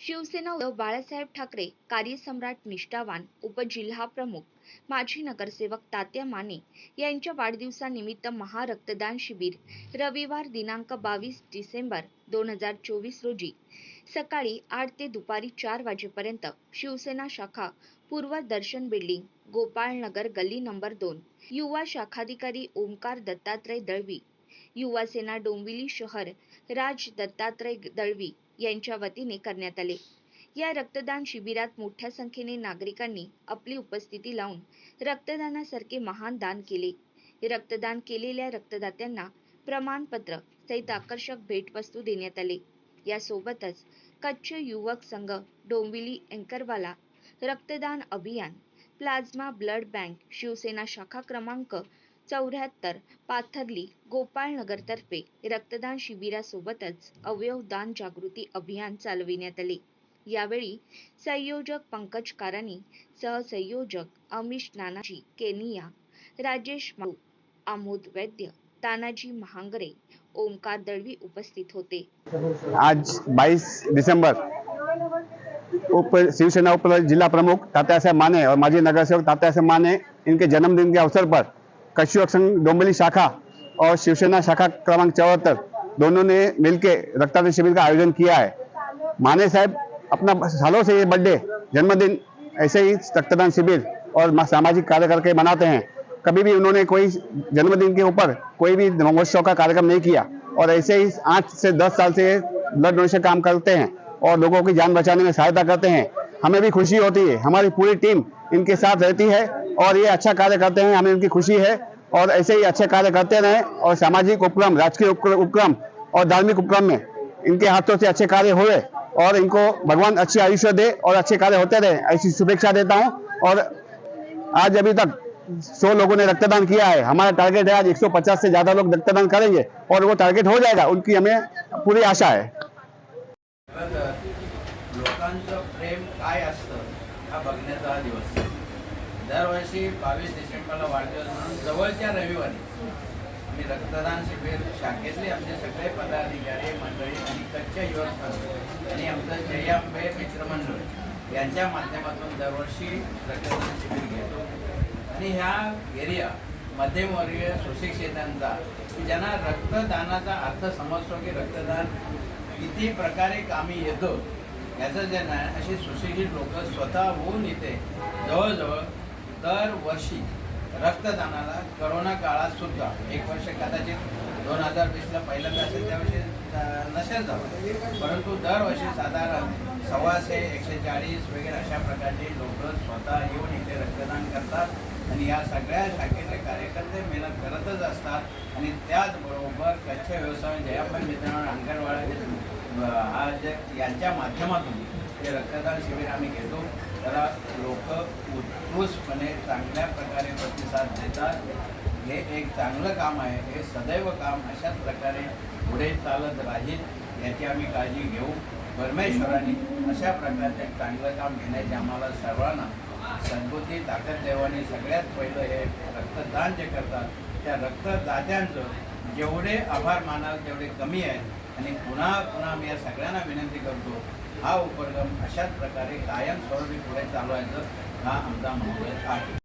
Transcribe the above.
शिवसेना उद्धव बाळासाहेब ठाकरे कार्यसम्राट निष्ठावान उपजिल्हा प्रमुख माजी नगरसेवक तात्या माने यांच्या वाढदिवसानिमित्त महारक्तदान शिबिर रविवार दिनांक बावीस डिसेंबर दोन हजार चोवीस रोजी सकाळी आठ ते दुपारी चार वाजेपर्यंत शिवसेना शाखा पूर्व दर्शन बिल्डिंग गोपाळनगर गल्ली नंबर दोन युवा शाखाधिकारी ओमकार दत्तात्रय दळवी युवा सेना डोंबिवली शहर राज दत्तात्रय दळवी यांच्या वतीने करण्यात आले. या रक्तदान शिबिरात मोठ्या संख्येने नागरिकांनी आपली उपस्थिती लावून रक्तदानासारखे महान दान केले. रक्तदान केलेल्या रक्तदात्यांना प्रमाणपत्र सहित आकर्षक भेटवस्तू देण्यात आले. यासोबतच कच्छ युवक संघ डोंबिवली अँकरवाला रक्तदान अभियान प्लाझ्मा ब्लड बँक शिवसेना शाखा क्रमांक चौऱ्याहत्तर पाथर्ली गोपाळनगरतर्फे रक्तदान शिबिरासोबतच अवयव दान जागृती अभियान चालविण्यात आले. यावेळी संयोजक पंकज कारानी सहसंयोजक अमिश नानाजी केनिया राजेश आमोद वैद्य तानाजी महांगरे ओमकार दळवी उपस्थित होते. आज बाईस डिसेंबर उप शिवसेना उप जिला प्रमुख तात्यासाहेब माने और माजी नगर सेवक माने इनके जन्मदिन के अवसर पर कश्यप संघ डोंबिवली शाखा और शिवसेना शाखा क्रमांक चौहत्तर, दोनों ने मिलकर रक्तदान शिविर का आयोजन किया है। माने साहब, अपना सालों से ये बर्थडे, जन्मदिन, ऐसे ही रक्तदान शिविर और सामाजिक कार्य करके मनाते हैं। कभी भी उन्होंने कोई जन्मदिन के ऊपर कोई भी महोत्सव का कार्यक्रम नहीं किया और ऐसे ही आठ से दस साल से ब्लड डोनेशन काम करते हैं और लोगों की जान बचाने में सहायता करते हैं। हमें भी खुशी होती है। हमारी पूरी टीम इनके साथ रहती है और ये अच्छा कार्य करते हैं। हमें उनकी खुशी है और ऐसे ही अच्छे कार्य करते रहें और सामाजिक उपक्रम, राजकीय उपक्रम और धार्मिक उपक्रम में इनके हाथों से अच्छे कार्य हुए और इनको भगवान अच्छी आयुष्य दे और अच्छे कार्य होते रहे। ऐसी शुभेच्छा देता हूँ और आज अभी तक सौ लोगों ने रक्तदान किया है। हमारा टारगेट है आज 150 से ज़्यादा लोग रक्तदान करेंगे और वो टारगेट हो जाएगा। उनकी हमें पूरी आशा है। काय असतं हा बघण्याचा हा दिवस. दरवर्षी बावीस डिसेंबरला वाढदिवस म्हणून जवळच्या रविवारी आम्ही रक्तदान शिबिर शाखेतले आमचे सगळे पदाधिकारी मंडळी आणि कच्च्या युवक आणि आमचं जयांबे मित्रमंडळ यांच्या माध्यमातून दरवर्षी रक्तदान शिबिर घेतो. आणि ह्या एरिया मध्यमवर्गीय सुशिक्षितांचा की ज्यांना रक्तदानाचा अर्थ समजतो की रक्तदान किती प्रकारे कामी येतो याचं जे नाही अशी सुशिक्षित लोक स्वतः होऊन इथे जवळजवळ दरवर्षी रक्तदानाला करोना काळात सुद्धा एक वर्ष कदाचित दोन हजार वीसला पहिल्यांदा असेल त्यावर्षी नसेल झालं परंतु दरवर्षी साधारण सव्वाशे एकशे चाळीस वगैरे अशा प्रकारचे लोक स्वतः येऊन इथे रक्तदान करतात आणि या सगळ्या शाखेतले कार्यकर्ते मेहनत करतच असतात. आणि त्याचबरोबर कच्छ व्यवसाय जयापन मित्रांनो अंगणवाड्या हा जे यांच्या माध्यमातून जे रक्तदान शिबिर आम्ही घेतो त्याला लोक उत्कृष्टपणे चांगल्या प्रकारे प्रतिसाद देतात. हे एक चांगलं काम आहे हे सदैव काम अशाच प्रकारे पुढे चालत राहील याची आम्ही काळजी घेऊ. परमेश्वराने अशा प्रकारचे चांगलं काम घेण्याची आम्हाला सर्वांना सद्बुद्धी ताकद देवाने सगळ्यात पहिलं हे रक्तदान जे करतात त्या रक्तदात्यांचं जेवढे आभार मानाल तेवढे कमी आहेत. आणि पुन्हा पुन्हा मी या सगळ्यांना विनंती करतो हा उपक्रम अशाच प्रकारे कायमस्वरूपी पुढे चालवायचं हा आमचा मनोरथ आहे.